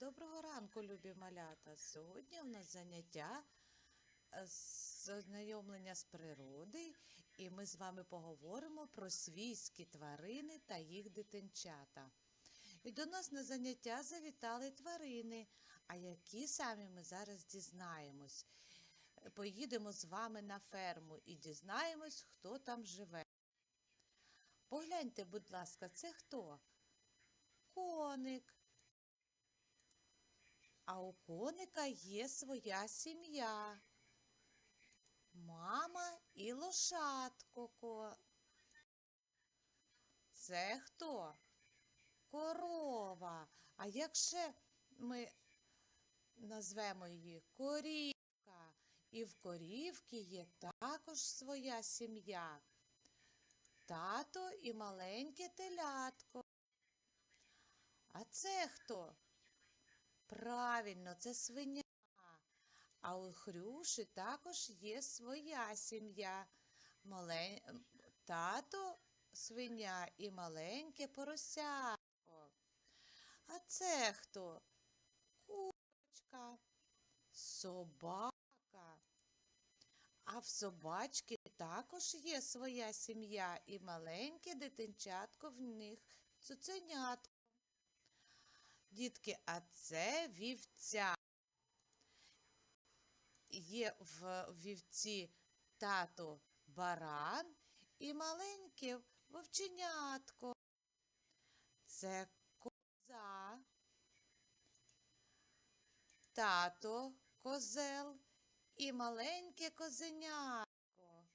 Доброго ранку, любі малята. Сьогодні у нас заняття е, з ознайомлення з природою, і ми з вами поговоримо про свійські тварини та їх дитинчата. І до нас на заняття завітали тварини, а які самі ми зараз дізнаємось. Поїдемо з вами на ферму і дізнаємось, хто там живе. Погляньте, будь ласка, це хто? Коник. А у коника є своя сім'я. Мама і лошадко. ко- Це хто? Корова. А як ще ми назвемо її корівка? І в корівки є також своя сім'я. Тато і маленьке телятко. А це хто? Правильно, це свиня. А у Хрюші також є своя сім'я. Мале... м, Тато свиня і маленьке поросятко. А це хто? Курочка, собака. А в собачки також є своя сім'я і маленьке дитинчатко в них цуценятко. Дітки, а це вівця. Є в вівці тато баран і маленьке вовченятко. Це коза, тато козел і маленьке козенятко.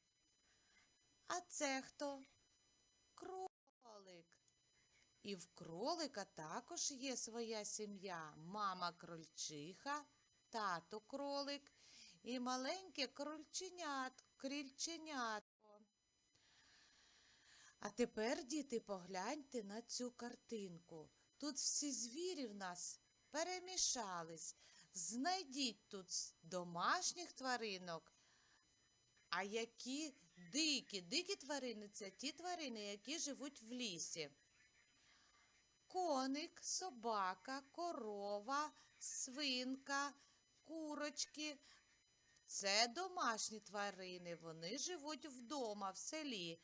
А це хто? Кролик. І в кролика також є своя сім'я. Мама крольчиха, тато кролик і маленьке крольченят, крільченятко. А тепер, діти, погляньте на цю картинку. Тут всі звірі в нас перемішались. Знайдіть тут домашніх тваринок. А які дикі? Дикі тварини це ті тварини, які живуть в лісі. Коник, собака, корова, свинка, курочки. Це домашні тварини, вони живуть вдома, в селі.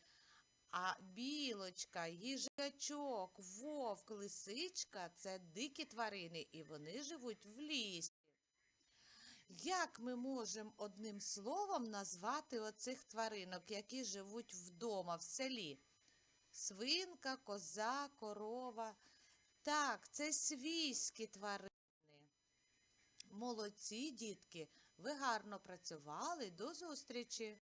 А білочка, їжачок, вовк, лисичка це дикі тварини, і вони живуть в лісі. Як ми можемо одним словом назвати оцих тваринок, які живуть вдома, в селі? Свинка, коза, корова. Так, це свійські тварини. Молодці, дітки, ви гарно працювали. До зустрічі!